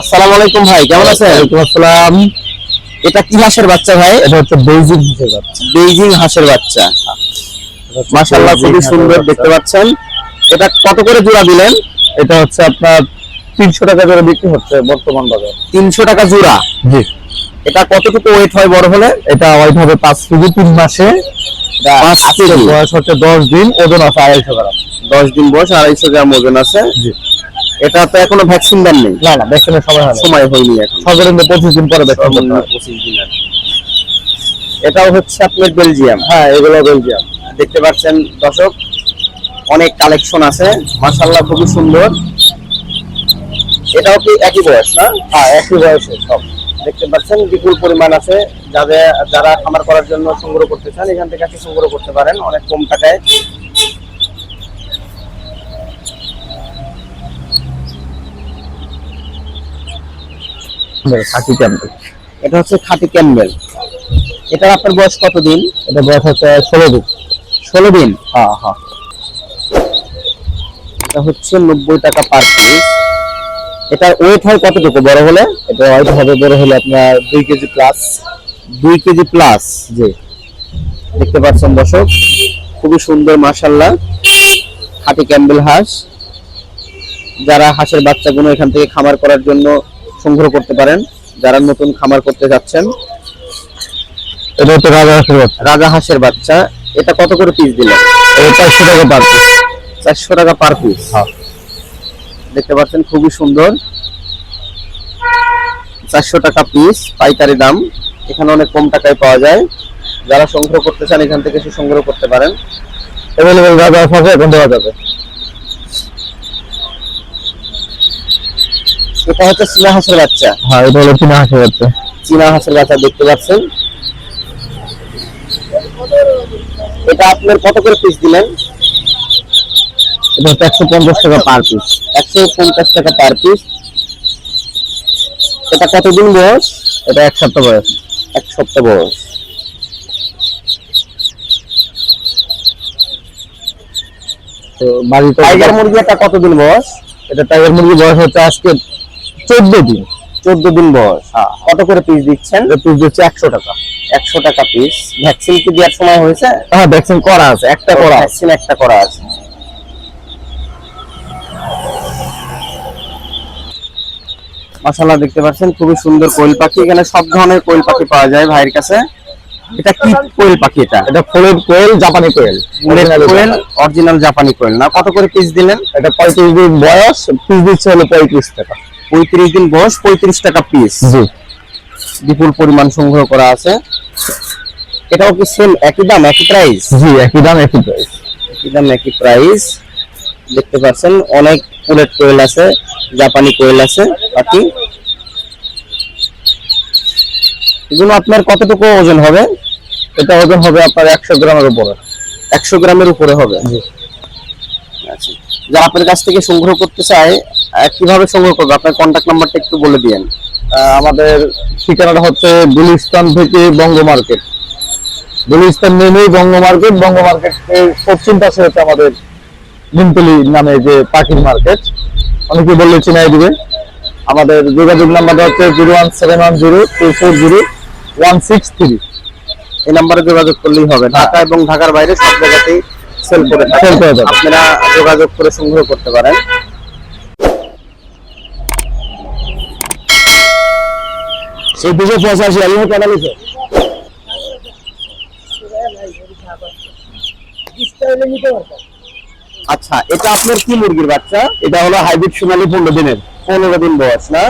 আসসালামু আলাইকুম ভাই কেমন আছেন? ওয়ালাইকুম আসসালাম। এটা কি হাঁসের বাচ্চা ভাই? এটা হচ্ছে বেজিং হিসেবে যাচ্ছে বেইজিং হাঁসের বাচ্চা। মাশাআল্লাহ খুবই সুন্দর দেখতে পাচ্ছেন। এটা কত করে জোড়া দিলেন? এটা হচ্ছে আপনার তিনশো টাকা করে বিক্রি হচ্ছে বর্তমান বাজারে। তিনশো টাকা জোড়া? জি। এটা কতটুকু ওয়েট হয় বড় হলে? এটা ওইট হবে পাঁচ কেজি তিন মাসে। বয়স হচ্ছে দশ দিন ওজন আছে আড়াইশো গ্রাম। দশ দিন বয়স আড়াইশো গ্রাম ওজন আছে। জি। এটা তো এখনও ভ্যাকসিন দেন নেই? না না ভ্যাকসিনের সময় হয় সময় হয়নি এখন। সর্বনিম্ন পঁচিশ দিন পরে ভ্যাকসিন পঁচিশ দিন আর এটাও হচ্ছে আপনার বেলজিয়াম হ্যাঁ এগুলো বেলজিয়াম দেখতে পাচ্ছেন দর্শক অনেক কালেকশন আছে। মাশাআল্লাহ খুবই সুন্দর। এটাও কি একই বয়স না? হ্যাঁ একই বয়সে সব। দেখতে পাচ্ছেন বিপুল পরিমাণ আছে। যাদের যারা খামার করার জন্য সংগ্রহ করতে চান এখান থেকে আপনি সংগ্রহ করতে পারেন। অনেক কম টাকায়। খাকি ক্যাম্পেল এটা হচ্ছে খাঁটি ক্যাম্বেল এটার আপনার বয়স কতদিন? এটা বয়স হচ্ছে ষোলো দিন। ষোলো দিন? হ্যাঁ হ্যাঁ এটা হচ্ছে নব্বই টাকা পার পিস এটার ওয়েট হয় কতটুকু? বড় হলে? এটা ওয়াইট হবে বড় হলে আপনার দুই কেজি প্লাস দুই কেজি প্লাস জি। দেখতে পাচ্ছেন দর্শক খুবই সুন্দর মাশাল্লাহ খাঁটি ক্যাম্বেল হাঁস। যারা হাঁসের বাচ্চাগুলো এখান থেকে খামার করার জন্য সংগ্রহ করতে পারেন যারা নতুন খামার করতে যাচ্ছেন। এটা হচ্ছে রাজা হাঁসের বাচ্চা। রাজা হাঁসের বাচ্চা। এটা কত করে পিস দিলেন চারশো টাকা পার পিস চারশো টাকা পার পিস হ্যাঁ। দেখতে পাচ্ছেন খুবই সুন্দর। চারশো টাকা পিস পাইকারি দাম। এখানে অনেক কম টাকায় পাওয়া যায়। যারা সংগ্রহ করতে চান এখান থেকে সে সংগ্রহ করতে পারেন। অ্যাভেলেবেল রাজা হাঁস আছে এখন দেওয়া যাবে। এটা হচ্ছে চীনা হাঁসের বাচ্চা। হ্যাঁ এটা হলো চীনা হাঁসের বাচ্চা। চীনা হাঁসের বাচ্চা দেখতে পাচ্ছেন। এটা আপনার কত করে পিস দিলেন? এটা হচ্ছে একশো পঞ্চাশ টাকা পার পিস একশো পঞ্চাশ টাকা পার পিস এটা কতদিন বয়স? এটা এক সপ্তাহ বয়স। এক সপ্তাহ বয়স। তো বাড়িতে টাইগার মুরগি এটা কতদিন বয়স? এটা টাইগার মুরগি বয়স হচ্ছে আজকে চোদ্দ দিন। চোদ্দ দিন বয়স কত করে পিস দিচ্ছেন? পিস দিচ্ছে একশো টাকা। একশো টাকা পিস ভ্যাকসিন কি দেওয়ার সময় হয়েছে? হ্যাঁ ভ্যাকসিন করা আছে একটা করা আছে। ভ্যাকসিন একটা করা আছে। মাশাআল্লাহ দেখতে পাচ্ছেন খুবই সুন্দর কোয়েল পাখি। এখানে সব ধরনের কোয়েল পাখি পাওয়া যায় ভাইয়ের কাছে। এটা কি কোয়েল পাখি এটা? এটা ফুলের কোয়েল জাপানি কোয়েল। কোয়েল অরিজিনাল জাপানি কোয়েল। না কত করে পিস দিলেন? এটা পঁয়ত্রিশ দিন বয়স পিস দিচ্ছে হলো পঁয়ত্রিশ টাকা। পঁয়ত্রিশ দিন বয়স পঁয়ত্রিশ টাকা পিস জি। বিপুল পরিমাণ সংগ্রহ করা আছে। এটাও কি সেম একই দাম একই প্রাইস জি একই দাম একই প্রাইস একই দাম একই প্রাইস দেখতে পাচ্ছেন অনেক পুলেট কোয়েল আছে জাপানি কোয়েল আছে বাকি। এগুলো আপনার কতটুকু ওজন হবে? এটা ওজন হবে আপনার একশো গ্রামের উপরে। একশো গ্রামের উপরে হবে। জি। আচ্ছা। যারা আপনার কাছ থেকে সংগ্রহ করতে চায় কীভাবে সংগ্রহ করবে? আপনার কন্ট্যাক্ট নাম্বারটা একটু বলে দিয়েন। আমাদের ঠিকানাটা হচ্ছে গুলিস্তান থেকে বঙ্গ মার্কেট। গুলিস্তান নেমেই বঙ্গ মার্কেট বঙ্গ মার্কেট পশ্চিম পাশে হচ্ছে আমাদের নিমতলি নামে যে পাখির মার্কেট। অনেকে বললে চিনাই দিবে। আমাদের যোগাযোগ নাম্বারটা হচ্ছে zero one seven one zero two four zero one six three. এই নাম্বারে যোগাযোগ করলেই হবে। ঢাকা এবং ঢাকার বাইরে সব জায়গাতেই সেল করে। আপনারা যোগাযোগ করে সংগ্রহ করতে পারেন। সেই দুশো পঁচাশি আলিমে কেনা লিখে। আচ্ছা এটা আপনার কি মুরগির বাচ্চা? এটা হলো হাইব্রিড সোনালী পনেরো দিনের। পনেরো দিন বয়স না?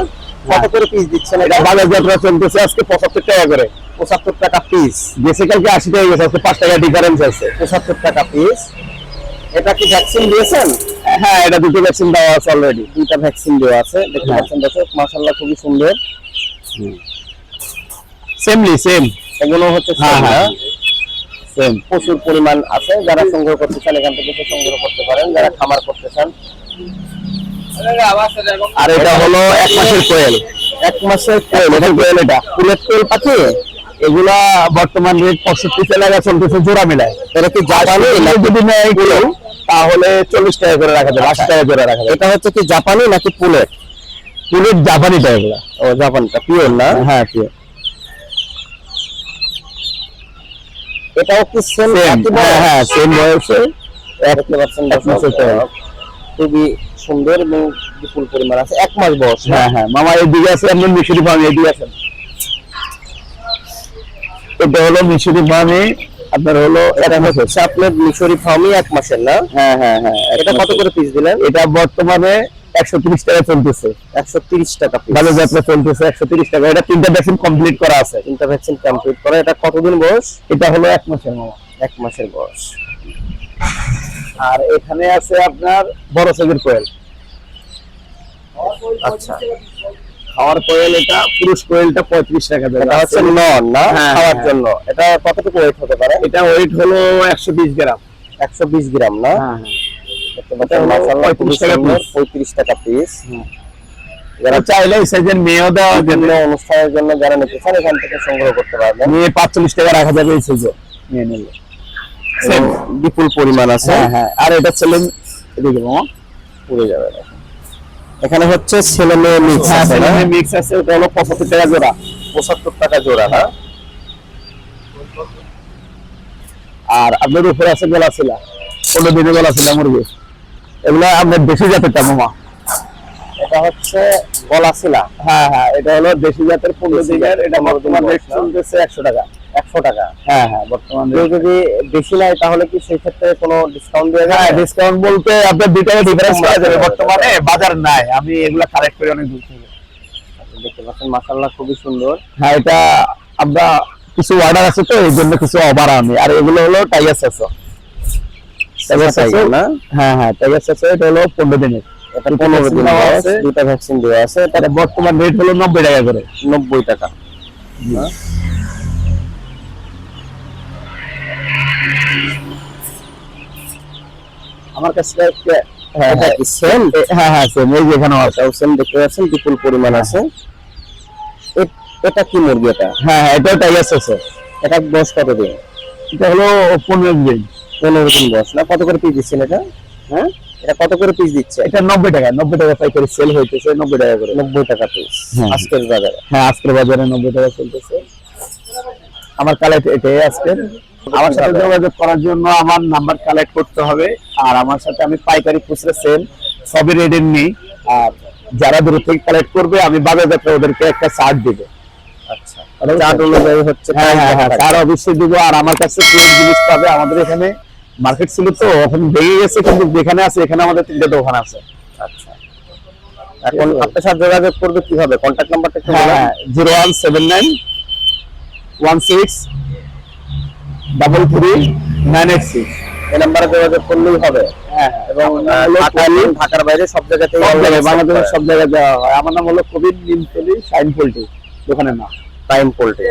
কত করে পিস দিচ্ছেন? এটা বাজার যাত্রা চলতেছে আজকে পঁচাত্তর টাকা করে। পঁচাত্তর টাকা পিস গেছে কালকে আশি টাকা গেছে আজকে পাঁচ টাকা ডিফারেন্স আছে। পঁচাত্তর টাকা পিস এটা কি ভ্যাকসিন দিয়েছেন? হ্যাঁ এটা দুটো ভ্যাকসিন দেওয়া আছে অলরেডি দুইটা ভ্যাকসিন দেওয়া আছে। দেখতে হ্যাঁ। পাচ্ছেন দর্শক মাশাআল্লাহ খুবই সুন্দর। সেমলি সেম এগুলো হচ্ছে হ্যাঁ, হ্যাঁ। সেম প্রচুর পরিমাণ আছে। যারা সংগ্রহ করতে চান এখান থেকে সংগ্রহ করতে পারেন। যারা খামার করতে চান। আর এটা হলো এক মাসের কোয়েল। এক মাসের কোয়েল। এটা কোয়েল এটা? ফুলের কোয়েল পাখি? এগুলা বর্তমান রেট পঁয়ষট্টি টাকা চলতেছে জোড়া মিলায় এটা কি জাপানি জাপানি যদি নেয় কেউ তাহলে চল্লিশ টাকা করে রাখা যাবে আশি টাকা করে রাখা যাবে। এটা হচ্ছে কি জাপানি নাকি পুলেট পুরো জাপানিটা এগুলা ও জাপানটা পিওর না? হ্যাঁ পিওর। এটাও কি সেম হ্যাঁ হ্যাঁ সেম বয়সে। এক তো। খুবই সুন্দর এবং বিপুল পরিমাণ আছে। এক মাস বয়স হ্যাঁ হ্যাঁ। মামা এদিকে আছে এমন মিশরি ফার্ম এদিকে আছেন এটা হলো মিশরি ফার্মে আপনার হলো এটা হচ্ছে আপনার মিশরি ফার্মই এক মাসের না? হ্যাঁ হ্যাঁ হ্যাঁ এটা কত করে পিস দিলেন? এটা বর্তমানে একশো তিরিশ টাকা চলতেছে। একশো তিরিশ টাকা ভালো যাত্রা চলতেছে একশো তিরিশ টাকা। এটা তিনটা ভ্যাকসিন কমপ্লিট করা আছে। তিনটা ভ্যাকসিন কমপ্লিট করা। এটা কতদিন বয়স? এটা হলো এক মাসের মামা এক মাসের বয়স। আর এখানে আছে আপনার বড় সাইজের কোয়েল। আচ্ছা। খাওয়ার কোয়েল এটা পুরুষ কোয়েলটা পঁয়ত্রিশ টাকা দেবে। এটা হচ্ছে নন না? হ্যাঁ, খাওয়ার হ্যাঁ। জন্য। এটা কতটুকু ওয়েট হতে পারে? এটা ওয়েট হলো একশো বিশ গ্রাম। একশো বিশ গ্রাম না? হ্যাঁ দেখতে পাচ্ছেন, হলো মাশাআল্লাহ, 35 খুবই টাকা সুন্দর, piece। 35 টাকা পিস যারা চাইলে এই সাইজের মেয়েও অনুষ্ঠানের জন্য যারা নিতে চান এখান থেকে সংগ্রহ করতে পারবেন। মেয়ে পাঁচচল্লিশ টাকা রাখা যাবে এই সাইজে নিয়ে নিলে বিপুল পরিমাণ আছে। হ্যাঁ হ্যাঁ। আর এটা ছেলে এদিকে মামা। পুড়ে যাবে। এখানে হচ্ছে ছেলে মেয়ে মিক্স হ্যাঁ আছে ছেলে? মেয়ে মিক্স আছে ওটা হলো পঁচাত্তর টাকা জোড়া। পঁচাত্তর টাকা জোড়া না আর আপনার উপরে আছে গলা ছিলা পনেরো দিনে গলা ছিলা মুরগি এগুলা আপনার দেশি জাতের টা মামা। এটা হচ্ছে গলা শিলা হ্যাঁ হ্যাঁ এটা হলো দেশি জাতের পনেরো দেশি দিনের এটা বর্তমান চলতেছে একশো টাকা। একশো টাকা। হ্যাঁ হ্যাঁ বর্তমান যদি বেশি নেয় তাহলে কি সেই ক্ষেত্রে কোনো ডিসকাউন্ট দিয়ে হ্যাঁ যাবে ডিসকাউন্ট বলতে আপনার দুই টাকা ডিফারেন্স করা যাবে। বর্তমানে বাজার নাই আমি এগুলা কালেক্ট করি অনেক দূর থেকে। দেখতে পাচ্ছেন মাশাআল্লাহ খুবই সুন্দর। হ্যাঁ এটা আমরা কিছু অর্ডার আছে তো এই জন্য কিছু অবার আমি। আর এগুলো হলো টাইগার সেসো না? হ্যাঁ হ্যাঁ টাইগার সেসো এটা হলো পনেরো দিনের। এটা পনেরো দিন আছে। দুইটা ভ্যাকসিন দেওয়া আছে। এটা বর্তমান রেট হলো নব্বই টাকা করে। নব্বই টাকা। আমার কাছে একটা- হ্যাঁ হ্যাঁ। সেম হ্যাঁ হ্যাঁ same, এই যে আছে। সেম দেখতে পাচ্ছেন? বিপুল পরিমাণ আছে। এটা কি মুরগি এটা? হ্যাঁ হ্যাঁ এটাও টাইগার সেসো এটা বয়স কত দিন? এটা হলো পনেরো দিন। পনেরো দিন বয়স। না কত করে পিস দিচ্ছেন এটা? হ্যাঁ? এটা কত করে পিস দিচ্ছে? এটা নব্বই টাকা। নব্বই টাকা পাইকারি সেল হইতেছে নব্বই টাকা করে। নব্বই টাকা পিস হ্যাঁ। আজকের বাজারে। হ্যাঁ আজকের বাজারে নব্বই টাকা চলতেছে। আমার কালেক্ট এটাই আজকের আমার সাথে যোগাযোগ করার জন্য আমার নাম্বার কালেক্ট করতে হবে। আর আমার সাথে আমি পাইকারি খুচরা সেল সবই রেডি নিই। আর যারা দূর থেকে কালেক্ট করবে আমি বাজার যাত্রা ওদেরকে একটা চার্ট দিব। আচ্ছা। চার্ট অনুযায়ী হচ্ছে হ্যাঁ হ্যাঁ হ্যাঁ অবশ্যই দিব। আর আমার কাছে কোন জিনিস পাবে। আমাদের এখানে মার্কেট ছিল তো এখন ভেঙে গেছে কিন্তু যেখানে আছে এখানে আমাদের তিনটে দোকান আছে। আচ্ছা। এখন আপনার সাথে যোগাযোগ করবে কীভাবে? কন্ট্যাক্ট নাম্বারটা একটু হ্যাঁ zero one seven nine one six double three nine eight six এই নাম্বারে যোগাযোগ করলেই হবে। হ্যাঁ এবং ঢাকা এবং ঢাকার বাইরে সব জায়গাতে সব জায়গায় বাংলাদেশের সব জায়গায় দেওয়া হয়। আমার নাম হলো কবির নিমতলি শাইন পোল্ট্রি দোকানের নাম। করে। টাইম পোল্ট্রি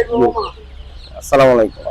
আসসালামু আলাইকুম।